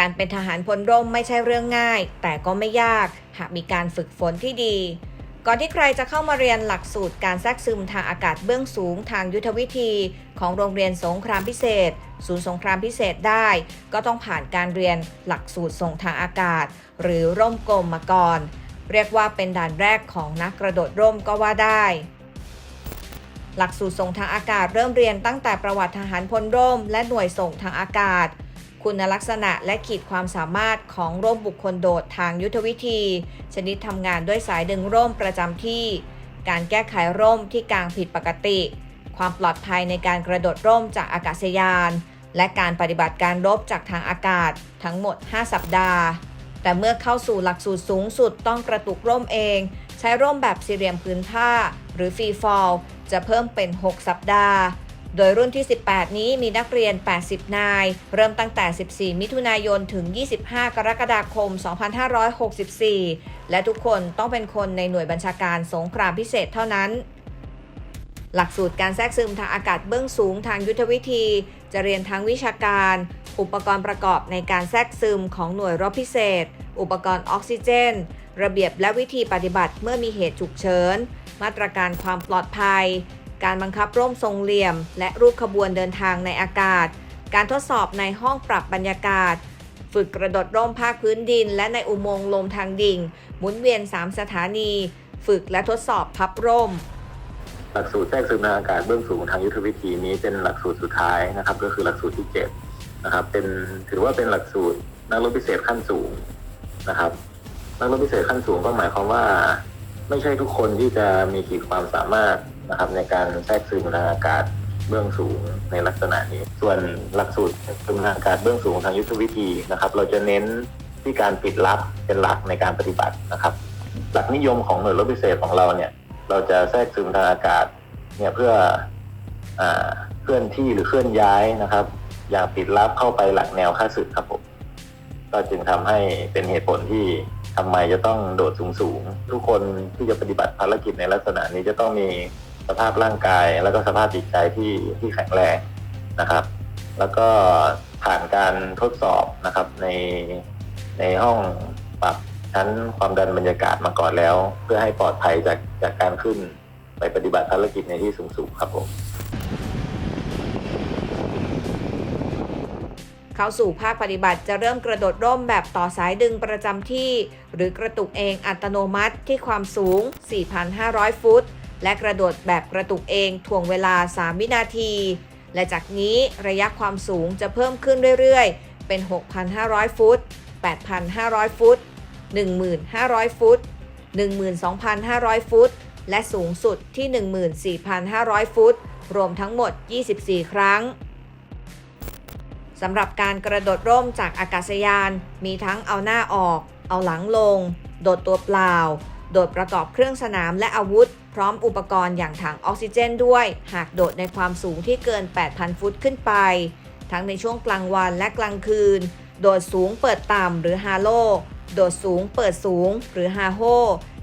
การเป็นทหารพลร่มไม่ใช่เรื่องง่าย แต่ก็ไม่ยาก หากมีการฝึกฝนที่ดี ก่อนที่ใครจะเข้ามาเรียนหลักสูตรการแทรกซึมทางอากาศเบื้องสูงทางยุทธวิธี ของโรงเรียนสงครามพิเศษ ศูนย์สงครามพิเศษได้ ก็ต้องผ่านการเรียนหลักสูตรส่งทางอากาศ หรือร่มกลมมาก่อน เรียกว่าเป็นด่านแรกของนักกระโดดร่มก็ว่าได้หลักสูตรส่งทางอากาศเริ่มเรียนตั้งแต่ประวัติทหารพลร่ม และหน่วยส่งทางอากาศ คุณลักษณะและขีดความสามารถของร่มบุคคลโดดทางยุทธวิธี ชนิดทำงานด้วยสายดึงร่มประจำที่ การแก้ไขร่มที่กลางผิดปกติ ความปลอดภัยในการกระโดดร่มจากอากาศยาน และการปฏิบัติการรบจากทางอากาศทั้งหมด 5 สัปดาห์ แต่เมื่อเข้าสู่หลักสูตรสูงสุดต้องกระตุกร่มเอง ใช้ร่มแบบสี่เหลี่ยมพื้นผ้า หรือฟรีฟอลจะเพิ่มเป็น 6 สัปดาห์ โดยรุ่นที่ 18 นี้มีนักเรียน 80 นาย เริ่มตั้งแต่ 14 มิถุนายน ถึง 25 กรกฎาคม 2564 และทุกคนต้องเป็นคนในหน่วยบัญชาการสงครามพิเศษเท่านั้น หลักสูตรการแทรกซึมทางอากาศเบื้องสูงทางยุทธวิธี จะเรียนทั้งวิชาการ อุปกรณ์ประกอบในการแทรกซึมของหน่วยรบพิเศษ อุปกรณ์ออกซิเจน ระเบียบและวิธีปฏิบัติเมื่อมีเหตุฉุกเฉิน มาตรการความปลอดภัย การบังคับร่มทรงเหลี่ยม และรูปขบวนเดินทางในอากาศ การทดสอบในห้องปรับบรรยากาศ ฝึกกระโดดร่มภาคพื้นดิน และในอุโมงค์ลมทางดิ่ง หมุนเวียน 3 สถานี ฝึกและทดสอบพับร่ม หลักสูตรแทรกซึมทางอากาศเบื้องสูงทางยุทธวิธีนี้เป็นหลักสูตรสุดท้ายนะครับ ก็คือหลักสูตรที่เจ็ดนะครับ เป็นถือว่าเป็นหลักสูตรนักรบพิเศษขั้นสูงนะครับนักรบพิเศษขั้นสูงก็หมายความว่า ไม่ใช่ทุกคนที่จะมีขีดความสามารถ นะครับในการแทรกซึมทางอากาศเบื้องสูงในลักษณะนี้ ส่วนหลักสูตรซึมทางอากาศเบื้องสูงทางยุทธวิธีนะครับ เราจะเน้นที่การปิดลับเป็นหลักในการปฏิบัตินะครับ หลักนิยมของหน่วยรบพิเศษของเราเนี่ย เราจะแทรกซึมทางอากาศเนี่ยเพื่ออเคลื่อนที่หรือเคลื่อนย้ายนะครับ อย่างปิดลับเข้าไปหลักแนวค่าศึกครับผมก็จึงทำให้เป็นเหตุผลที่ทำไมจะต้องโดดสูงๆทุกคนที่จะปฏิบัติภารกิจในลักษณะนี้จะต้องมี สภาพร่างกาย แล้วก็สภาพจิตใจที่ที่แข็งแรงนะครับ แล้วก็ผ่านการทดสอบนะครับในในห้องปรับชั้นความดันบรรยากาศมาก่อนแล้ว เพื่อให้ปลอดภัยจากจากการขึ้นไปปฏิบัติภารกิจในที่สูงๆครับผมเข้าสู่ภาคปฏิบัติจะเริ่มกระโดดร่มแบบต่อสายดึงประจำที่ หรือกระตุกเองอัตโนมัติที่ความสูง 4,500 ฟุต และกระโดดแบบกระตุกเองถ่วงเวลา 3 วินาที และจากนี้ระยะความสูงจะเพิ่มขึ้นเรื่อยๆ เป็น 6,500 ฟุต 8,500 ฟุต 1,500 ฟุต 12,500 ฟุต และสูงสุดที่ 14,500 ฟุต รวมทั้งหมด 24 ครั้งสำหรับการกระโดดร่มจากอากาศยาน มีทั้งเอาหน้าออก เอาหลังลง โดดตัวเปล่า โดดประกอบเครื่องสนามและอาวุธ พร้อมอุปกรณ์อย่างถังออกซิเจนด้วย หากโดดในความสูงที่เกิน 8,000 ฟุตขึ้นไป ทั้งในช่วงกลางวันและกลางคืน โดดสูงเปิดต่ำหรือฮาโล โดดสูงเปิดสูงหรือฮาโฮ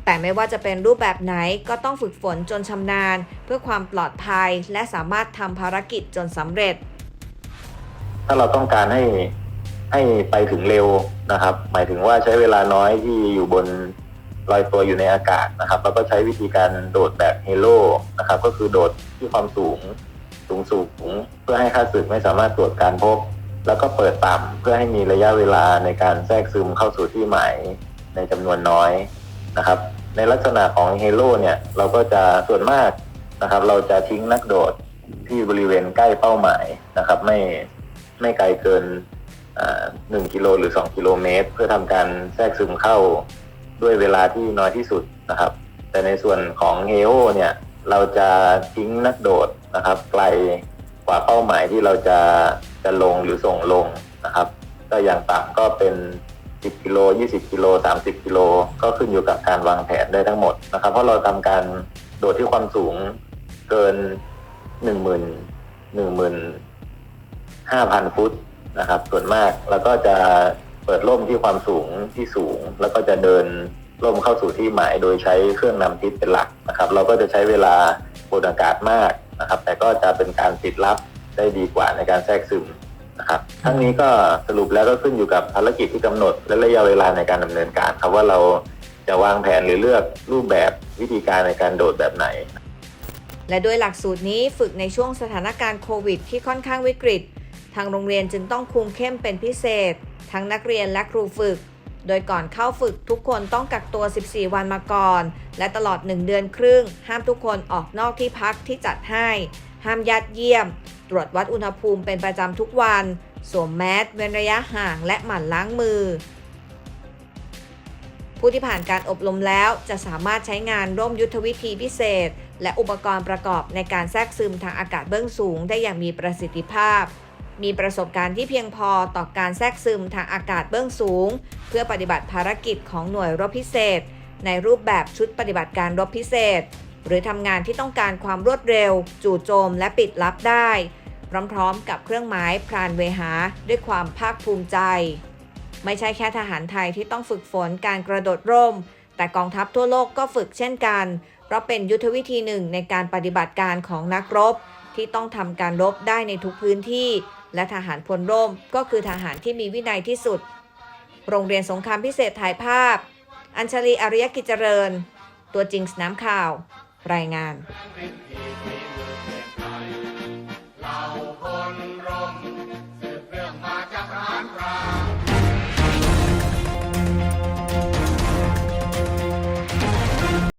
แต่ไม่ว่าจะเป็นรูปแบบไหนก็ต้องฝึกฝนจนชำนาญ เพื่อความปลอดภัยและสามารถทำภารกิจจนสำเร็จ ถ้าเราต้องการให้ให้ไปถึงเร็วนะครับ หมายถึงว่าใช้เวลาน้อยที่อยู่บน ลอยตัวอยู่ในอากาศนะครับเราก็ใช้วิธีการโดดแบบเฮโลนะครับ ก็คือโดดที่ความสูงสูงสูง เพื่อให้ค่าศึกไม่สามารถตรวจการพบ แล้วก็เปิดต่ำเพื่อให้มีระยะเวลาในการแทรกซึมเข้าสู่ที่หมายในจำนวนน้อยนะครับ ในลักษณะของเฮโลเนี่ยเราก็จะส่วนมากนะครับ เราจะทิ้งนักโดดที่บริเวณใกล้เป้าหมายนะครับ ไม่ไม่ไกลเกินหนึ่งกิโลหรือ 2 กิโลเมตร เพื่อทำการแทรกซึมเข้า ด้วยเวลาที่น้อยที่สุดนะครับ แต่ในส่วนของเฮโอเนี่ยเราจะทิ้งนักโดดนะครับไกลกว่าเป้าหมายที่เราจะจะลงหรือส่งลงนะครับก็อย่างต่ำก็เป็น 10กิโล20กิโล30กิโลก็ขึ้นอยู่กับการวางแผนได้ทั้งหมดนะครับ เพราะเราทำการโดดที่ความสูงเกิน 1 0 0 0 0 15,000 ฟุตนะครับ ส่วนมากแล้วก็จะ เปิดร่มที่ความสูงที่สูง แล้วก็จะเดินร่มเข้าสู่ที่หมายโดยใช้เครื่องนำทิศเป็นหลักนะครับ เราก็จะใช้เวลาบนอากาศมากนะครับ แต่ก็จะเป็นการติดรับได้ดีกว่าในการแทรกซึมนะครับทั้งนี้ก็สรุปแล้วก็ขึ้นอยู่กับภารกิจที่กำหนด และระยะเวลาในการดำเนินการครับว่าเราจะวางแผนหรือเลือกรูปแบบวิธีการในการโดดแบบไหน และด้วยหลักสูตรนี้ฝึกในช่วงสถานการณ์โควิดที่ค่อนข้างวิกฤต ทางโรงเรียนจึงต้องคุมเข้มเป็นพิเศษ ทั้งนักเรียนและครูฝึก โดยก่อนเข้าฝึกทุกคนต้องกักตัว 14 วันมาก่อน และตลอด 1 เดือนครึ่ง ห้ามทุกคนออกนอกที่พักที่จัดให้ ห้ามญาติเยี่ยม ตรวจวัดอุณหภูมิเป็นประจำทุกวัน สวมแมสเว้นระยะห่างและหมั่นล้างมือผู้ที่ผ่านการอบรมแล้วจะสามารถใช้งานร่วมยุทธวิธีพิเศษ และอุปกรณ์ประกอบในการแทรกซึมทางอากาศเบื้องสูงได้อย่างมีประสิทธิภาพ มีประสบการณ์ที่เพียงพอต่อการแทรกซึมทางอากาศเบื้องสูง เพื่อปฏิบัติภารกิจของหน่วยรบพิเศษ ในรูปแบบชุดปฏิบัติการรบพิเศษ หรือทำงานที่ต้องการความรวดเร็ว จู่โจมและปิดลับได้ พร้อมๆกับเครื่องหมายพรานเวหาด้วยความภาคภูมิใจ ไม่ใช่แค่ทหารไทยที่ต้องฝึกฝนการกระโดดร่ม แต่กองทัพทั่วโลกก็ฝึกเช่นกัน เพราะเป็นยุทธวิธีหนึ่งในการปฏิบัติการของนักรบ ที่ต้องทำการรบได้ในทุกพื้นที่ และทหารพลร่มก็คือทหารที่มีวินัยที่สุด โรงเรียนสงครามพิเศษถ่ายภาพ อัญชลีอริยกิจเจริญ ตัวจริงสนามข่าว รายงาน Thank you.